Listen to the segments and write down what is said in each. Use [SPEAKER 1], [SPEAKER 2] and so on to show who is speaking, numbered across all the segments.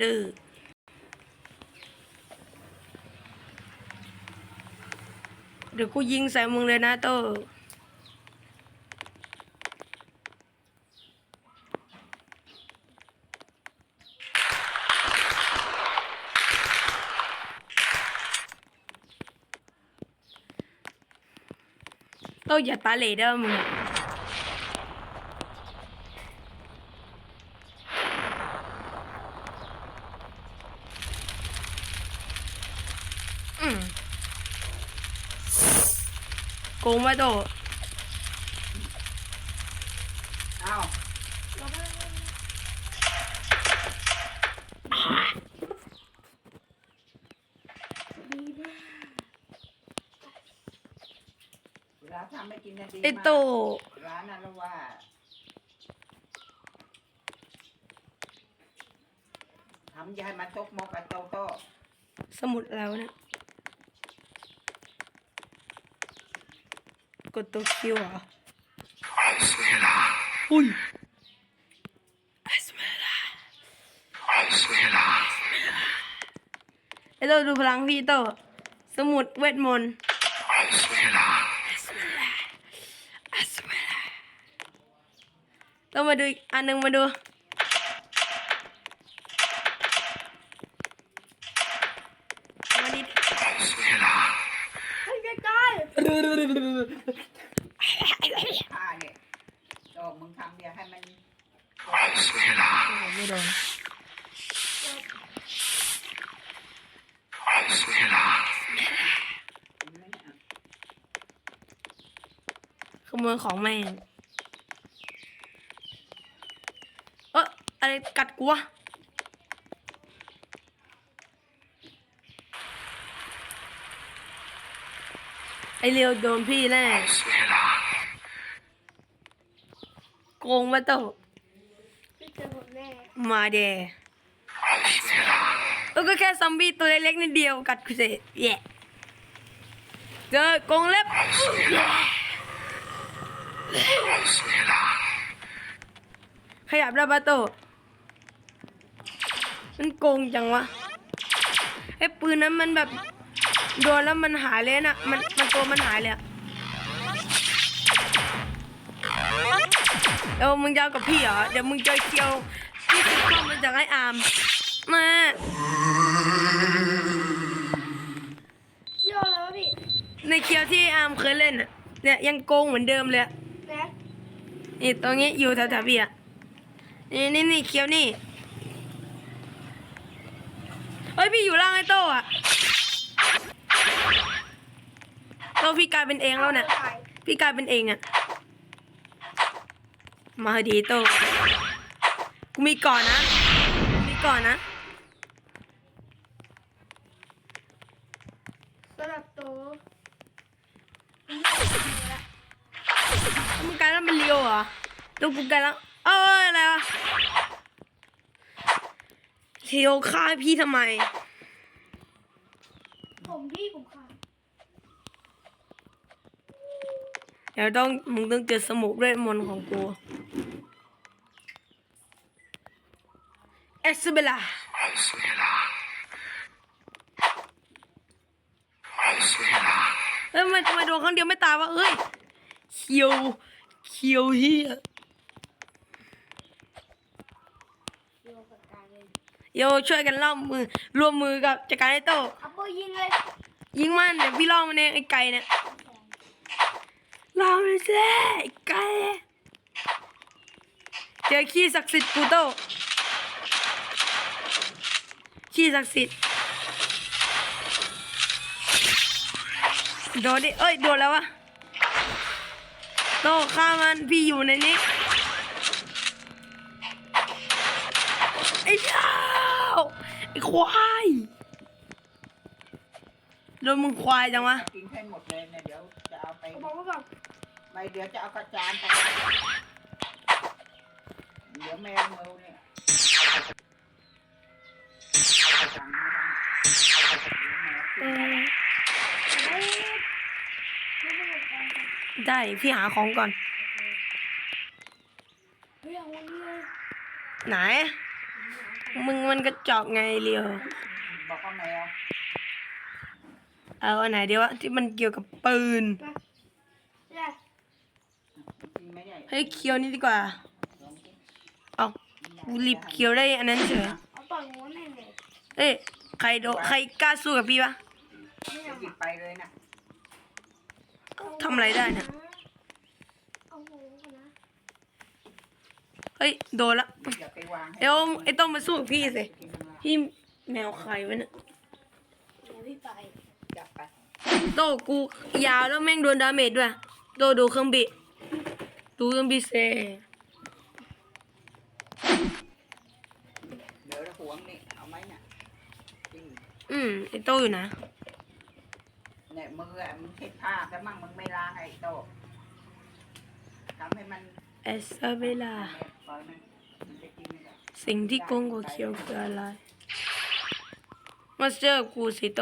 [SPEAKER 1] ดื้อเดี๋ยวกูยิงใส่มึงเลยนะโตโตอย่าปาเลเดอมึง โกงมาโต
[SPEAKER 2] อ้าวเวลาทำไม่กินนาดี
[SPEAKER 1] ไอโต
[SPEAKER 2] ร้านนั้นแล้วว่าทำอยายมาตกมกกับโตโต
[SPEAKER 1] สมุดแล้วเนี่ย กดตัวคิวเหรออุ้ยอัสเมลาไอโตดูพลังพี่โตสมุดเวทมนต์อัสเมลาอัสเมลาต้องมาดูอีกอันหนึ่งมาดู มาดิ
[SPEAKER 2] ผ้าเนี่ยโตมึงทำเดี๋ยวให้มัน
[SPEAKER 1] ไม่โดนขโมยของแม่งเอออะไรกัดกูวะไอเรียวโดนพี่แน่โกงมาโตะ
[SPEAKER 3] พี่เจอผ มแน่
[SPEAKER 1] มาเดเออก็แค่ซอมบี้ตัวเล็กๆนิดเดียวกัดกูเสร็จแย่เจอกรงเล็บขยับได้ปะโต มันโกงจังวะไอ้ปืนนั้นมันแบบโดนแล้วมันหายเลยนะมันมันตัวมันหายเลยอะเดี๋ยวมึงจะเอากับพี่เหรอ เดี๋ยวมึงเจอเคียว พี่ซื้อข้อมันจากไอ้อามมา
[SPEAKER 3] โยนแล้วพี่
[SPEAKER 1] ในเคียวที่อามเคยเล่นอะเนี่ยยังโกงเหมือนเดิมเลยอะ
[SPEAKER 3] แน็ก
[SPEAKER 1] นี่ตรงนี้อยู่แถวๆพี่อะนี่นี่นี่เคียวนี่เฮ้ยพี่อยู่ล่างไอ้โต้อะโต้พี่กลายเป็นเองแล้วเนี่ยพี่กลายเป็นเองอะมาดีโต้ กูมีก่อนนะกูมีก่อนนะ
[SPEAKER 3] สำหรับตัว
[SPEAKER 1] มึงกลายแล้วเป็นเลียวเหรอตัวกูกลายแล้วเอ้ยอะไรวะเลียวฆ่าพี่ทำไม
[SPEAKER 3] ผมพี่ผมขาด
[SPEAKER 1] เดี๋ยวต้องมึงต้องเจอสมุดเวทมนต์ของกู เอสเบล่าเอ้ยมันทำไมโดนครั้งเดียวไม่ตายวะเอ้ยเคียวเคียวเฮีย
[SPEAKER 3] โย
[SPEAKER 1] ช่วยกันล่อมมือรวมมือกับจักรไอโต้
[SPEAKER 3] อัปเปยิงเลย
[SPEAKER 1] ยิงมันเดี๋ยวพี่ล่อมันเองไอ้ไก่เนี่ยล่อมันสิไอ้ไก่เจอขี้ศักดิ์สิทธิ์กูโต้ ขี้ศักดิ์สิทธิ์โดนดิเอ้ยโดนแล้ววะโต้ฆ่ามันพี่อยู่ในนี้ไอ้เจ้าไอ้ควายโดนมึงควายจังวะ
[SPEAKER 2] กินให้หมดเลยเนี่ยเดี๋ยวจะเอาไป
[SPEAKER 3] บอกว้ก่อน
[SPEAKER 2] ไม่เดี๋ยวจะเอากระจานไปเดี๋ยวแมวเมาเนี่ย ได้
[SPEAKER 1] พี่หาของก่อน ไหน
[SPEAKER 3] มึ
[SPEAKER 1] งมันกระจอกไงเลียว
[SPEAKER 2] บอกว่าแมว
[SPEAKER 1] เอาอันไหนเดียววะที่มันเกี่ยวกับปืน
[SPEAKER 3] เฮ้
[SPEAKER 1] ยเคียวนี่ดีกว่าเอากูรีบเคียวได้อันนั้นเฉย
[SPEAKER 3] เอ้ย
[SPEAKER 1] ใครโดใครกล้าสู้กับพี่ปะ
[SPEAKER 3] ไม่
[SPEAKER 2] จะ
[SPEAKER 3] เอา
[SPEAKER 2] หยิบไปเลยนะ
[SPEAKER 1] ทำอะไรได้เนี่ย
[SPEAKER 3] เอางูก่อนนะ
[SPEAKER 1] เฮ้ยโดนละ
[SPEAKER 2] อย่าไปวางให้
[SPEAKER 1] เดี๋ยวไอ้ต้องมาสู้กับพี่สิ
[SPEAKER 2] กินข้างล่าง
[SPEAKER 1] พี่แมวใครวะเนี่ย
[SPEAKER 3] เดี๋ยวพี่ไป
[SPEAKER 2] จับไป
[SPEAKER 1] โตกูยาวแล้วแม่งโดนดาเมจด้วยโตดูเครื่องบินดูเครื่องบินเซ
[SPEAKER 2] เดี๋ยวห่วงนี่เอาไหมเนี่ยจริง
[SPEAKER 1] อืมไอ้โตอยู่นะ
[SPEAKER 2] เนี่ยมืออะมึงเช็ดผ้าซะมั่งมึงไม่ล้างไอ้โต๊ะทำให้มัน
[SPEAKER 1] เอสซาเวลา
[SPEAKER 2] ปล่อยมันมันจะกินไม่ได้
[SPEAKER 1] สิ่งที่โกงกว่าเคียวคืออะไร มาเจอกูสิโต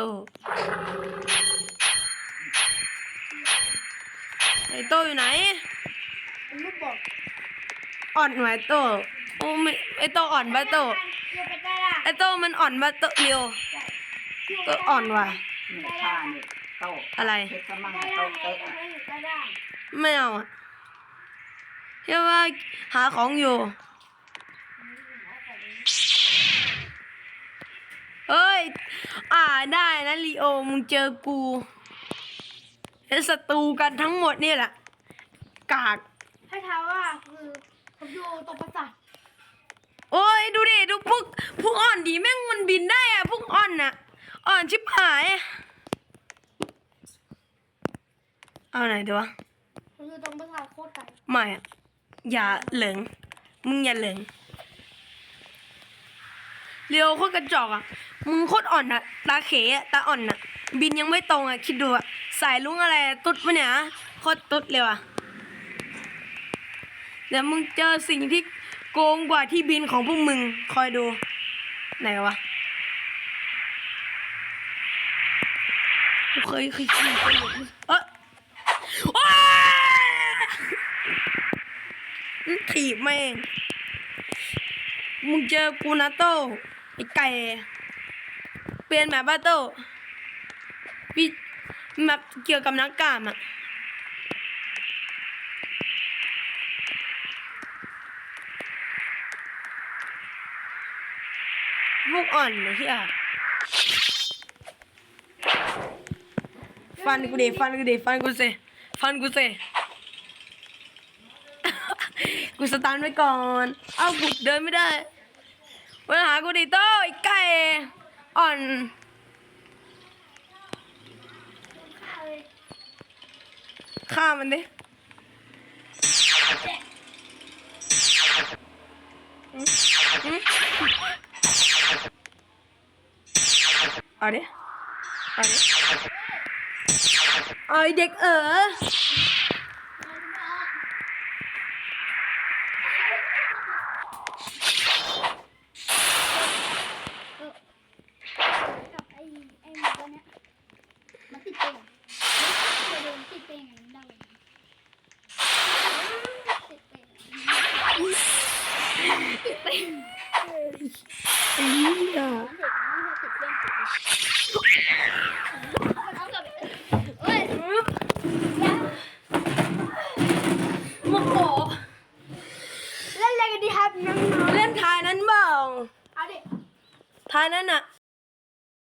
[SPEAKER 1] ไอ้โตอยู่ไหน
[SPEAKER 3] ผมไม่บอก
[SPEAKER 1] อ่อนไหมโต โอ้ไม่ไอ้โตอ่อนปะโต
[SPEAKER 3] เดี๋ยวไปได้ละ
[SPEAKER 1] ไอ้โตมันอ่อนปะโตเร็วโตอ่อนว่ะ
[SPEAKER 2] เนี่ยผ้าเนี่ยโต๊ะ
[SPEAKER 1] อะไร
[SPEAKER 2] เช็ดซะมั่ง
[SPEAKER 3] ได้
[SPEAKER 2] โต๊ะ
[SPEAKER 3] ละไง
[SPEAKER 2] เต๊ะ
[SPEAKER 3] ก็
[SPEAKER 2] อะ
[SPEAKER 3] ไม่อยู่ใต้ด้าน
[SPEAKER 1] ไม่เอาอะเรียกว่าหาของอยู่เอ้ย อ่าได้นะลีโอ มึงเจอกูเห็นศัตรูกันทั้งหมดนี่แหละ กาก
[SPEAKER 3] ให้ท้าว่าคือผมอยู่ตรงปราสาท
[SPEAKER 1] โอ้ยดูดิ ดูพวกพวกอ่อนดีแม่งมันบินได้อะพวกอ่อนน่ะ อ่อนชิบหาย เอาไหนดีวะ
[SPEAKER 3] ผมอยู่ตรงปราสาทโคตรไกล
[SPEAKER 1] ไม่อะอย่าเหลิง มึงอย่าเหลิงเรียวโคตรกระจอกอะ มึงโคตรอ่อนอะตาเขอะตาอ่อนอะบินยังไม่ตรงอะคิดดูอะสายลุงอะไรอะตุ๊ดปะเนี่ยฮะโคตรตุ๊ดเลยว่ะเดี๋ยวมึงเจอสิ่งที่โกงกว่าที่บินของพวกมึง คอยดู ไหนวะ เคยเคยขี่ไปหมดเลยเออว้าถีบแม่ง มึงเจอกูนะโต้ไอ้ไก่ เปลี่ยนแบบบ้าโต้พี่แบบเกี่ยวกับนักกามอะพวกอ่อนไอ้เฮีย ฟันกูดิฟันกูดิฟันกูเซฟันกูเซกูสตาร์ทไว้ก่อน เอ้ากูเดินไม่ได้มาหากูดิโต้ไอ้ไก่อ่อน
[SPEAKER 3] ข้าเลย
[SPEAKER 1] ฆ่ามันดิอืมอืมเอาดิเอาดิเอาไอ้เด็กเออ
[SPEAKER 3] กับไอ้ไอ้หมูตัวเนี้ยมันติดเตียงเคยโดนติดเตียงอย่างนี้ได้เลยติดเตียงติดเตียง
[SPEAKER 1] ไอ้เหี้ย
[SPEAKER 3] มันเด็กนี่ถ้าติดเตียงติดเลยมันเอา